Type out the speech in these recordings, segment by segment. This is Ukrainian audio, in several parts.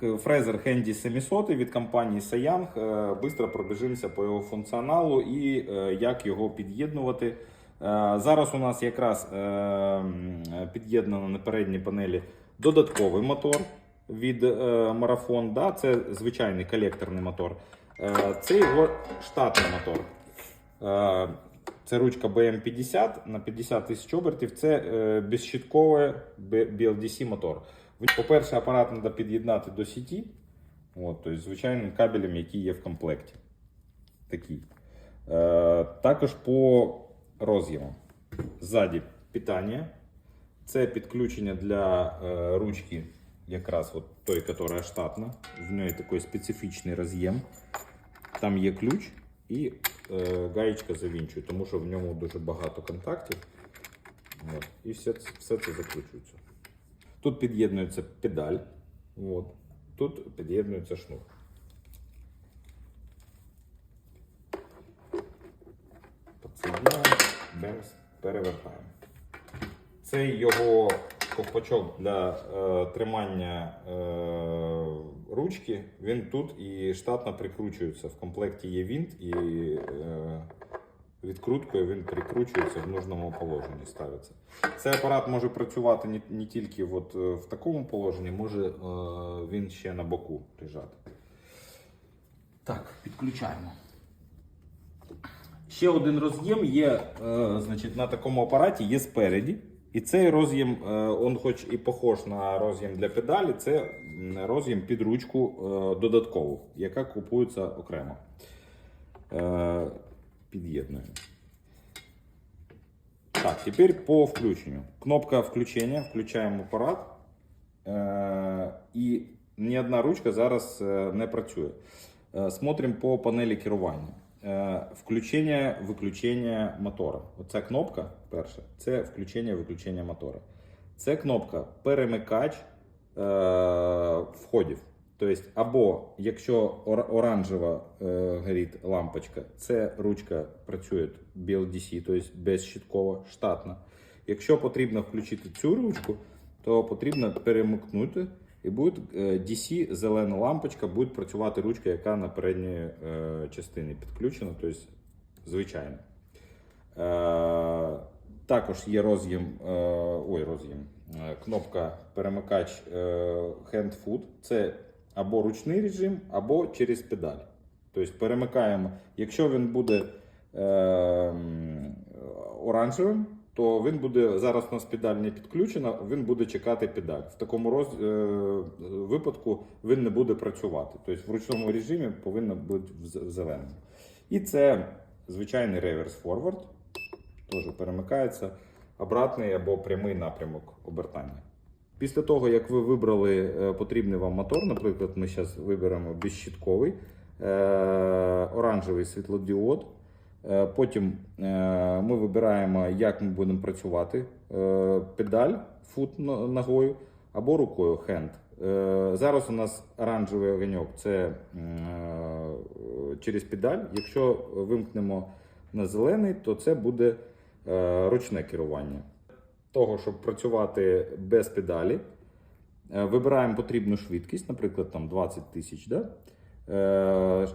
Фрезер Handy 700 від компанії Sayang. Е, Бистро пробіжимося по його функціоналу і е, як його під'єднувати. Е, Зараз у нас якраз під'єднано на передній панелі додатковий мотор від. Да? Це звичайний колекторний мотор. Це його штатний мотор. Це ручка BM50 на 50 тисяч обертів. Це безщитковий BLDC мотор. По-перше, апарат треба під'єднати до сіті. От, тобто звичайним кабелем, який є в комплекті. Такий. Е, також по роз'ємам. Ззаді питання. Це підключення для е, ручки, якраз от той, яка штатна. В неї такий специфічний роз'єм. Там є ключ і е, гаєчка завінчує, тому що в ньому дуже багато контактів. От, і все, все це закручується. Тут під'єднується педаль. От. Тут під'єднується шнур. Підсоединяємо, бемс, перевертаємо. Це його ковпачок для е, тримання е, ручки. Він тут і штатно прикручується. В комплекті є винт і е, відкруткою він прикручується в нужному положенні. Ставиться. Цей апарат може працювати не, не тільки от, е, в такому положенні, може е, він ще на боку лежати. Так, підключаємо. Ще один роз'єм є е, значить, на такому апараті, є спереді. І цей роз'єм, е, він хоч і похож на роз'єм для педалі, це роз'єм під ручку е, додаткову, яка купується окремо. Е, під'єднуємо. Так, тепер по включенню. Кнопка включення, включаємо апарат. Е, і ні одна ручка зараз е, не працює. Е, Смотрим по панелі керування. Е, Включення, виключення мотора. Оця кнопка перша це включення, виключення мотора. Це кнопка перемикач е, входів. Тобто, або якщо оранжева е, горить лампочка, це ручка працює BLDC, тобто безщиткова, штатна. Якщо потрібно включити цю ручку, то потрібно перемикнути і буде е, DC зелена лампочка, буде працювати ручка, яка на передній е, частині підключена, тобто звичайно. Е, також є роз'єм, е, ой, роз'єм, е, кнопка перемикач е, hand foot. Це або ручний режим, або через педаль. Тобто перемикаємо. Якщо він буде е, оранжевим, то він буде зараз у нас педаль не підключена, він буде чекати педаль. В такому роз, е, випадку він не буде працювати. Тобто в ручному режимі повинно бути в зеленому. І це звичайний реверс-форвард. Теж перемикається обратний або прямий напрямок обертання. Після того, як ви вибрали е, потрібний вам мотор, наприклад, ми зараз виберемо безщитковий, е, оранжевий світлодіод. Е, Потім ми вибираємо, як ми будемо працювати: педаль, фут ногою або рукою хенд. Зараз у нас оранжевий огоньок це через педаль. Якщо вимкнемо на зелений, то це буде ручне керування. Того, щоб працювати без педалі, е, вибираємо потрібну швидкість, наприклад, там 20 тисяч. Да? Е,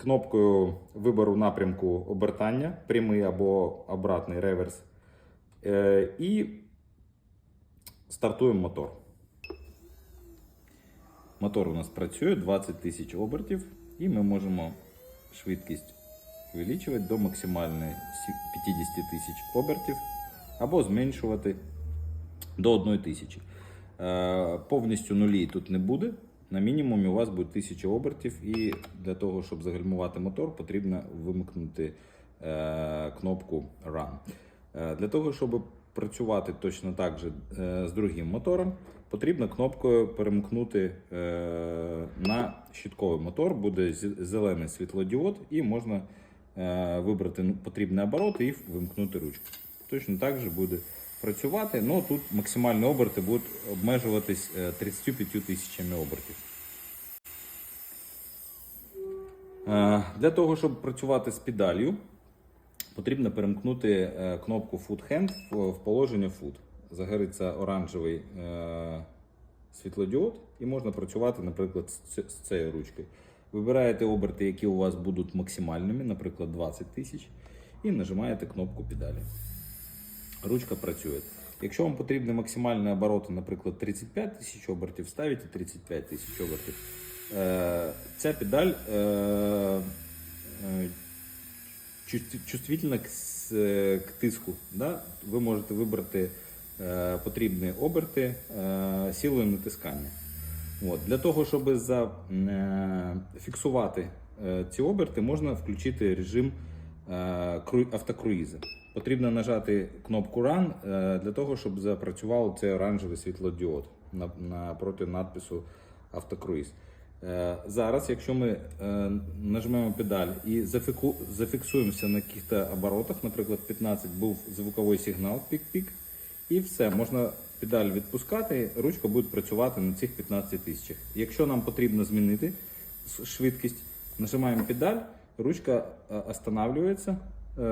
Кнопкою вибору напрямку обертання, прямий або обратний реверс. Е, І стартуємо мотор. Мотор у нас працює 20 тисяч обертів, і ми можемо швидкість увеличувати до максимальної 50 тисяч обертів або зменшувати до 1 тисячі. Е, Повністю нулі тут не буде. На мінімумі у вас буде 1000 обертів, і для того, щоб загальмувати мотор, потрібно вимкнути е, кнопку Run. Е, Для того, щоб працювати точно так же з другим мотором, потрібно кнопкою перемкнути на щитковий мотор, буде зелений світлодіод, і можна вибрати потрібний оборот і вимкнути ручку. Точно так же буде працювати, але тут максимальні оберти будуть обмежуватись е, 35 тисячами обертів. Е, Для того, щоб працювати з педалью, потрібно перемкнути е, кнопку Foot Hand в положення Foot. Загориться оранжевий е, світлодіод і можна працювати, наприклад, з цією ручкою. Вибираєте оберти, які у вас будуть максимальними, наприклад, 20 тисяч, і нажимаєте кнопку педалі. Ручка працює. Якщо вам потрібні максимальні обороти, наприклад, 35 тисяч обертів, ставите 35 тисяч обертів. Е, Ця педаль е, е, чувствительна к, тиску. Ви можете вибрати потрібні оберти силою натискання. Для того, щоб зафіксувати ці оберти, можна включити режим автокруїза. Потрібно нажати кнопку Run е, для того, щоб запрацював цей оранжевий світлодіод напроти надпису автокруїз. Е, Зараз, якщо ми е, нажмемо педаль і зафіксуємося на якихось оборотах, наприклад, 15 був звуковий сигнал пік-пік, і все, можна педаль відпускати, ручка буде працювати на цих 15 тисячах. Якщо нам потрібно змінити швидкість, нажимаємо педаль, ручка е, останавливається, е,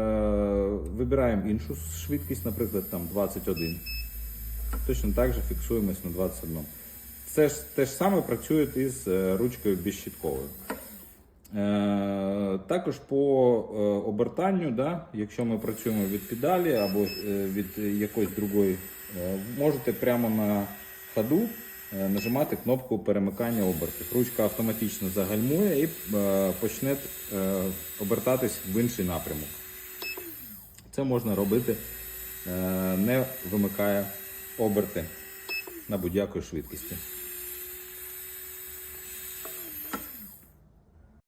вибираємо іншу швидкість, наприклад, там 21. Точно так же фіксуємось на 21. Це ж те ж саме працює із е, ручкою безщітковою. Також по обертанню, да, якщо ми працюємо від педалі або від якоїсь другої, можете прямо на ходу нажимати кнопку перемикання обертів. Ручка автоматично загальмує і е, почне е, обертатись в інший напрямок. Це можна робити, е, не вимикає оберти на будь-якої швидкості.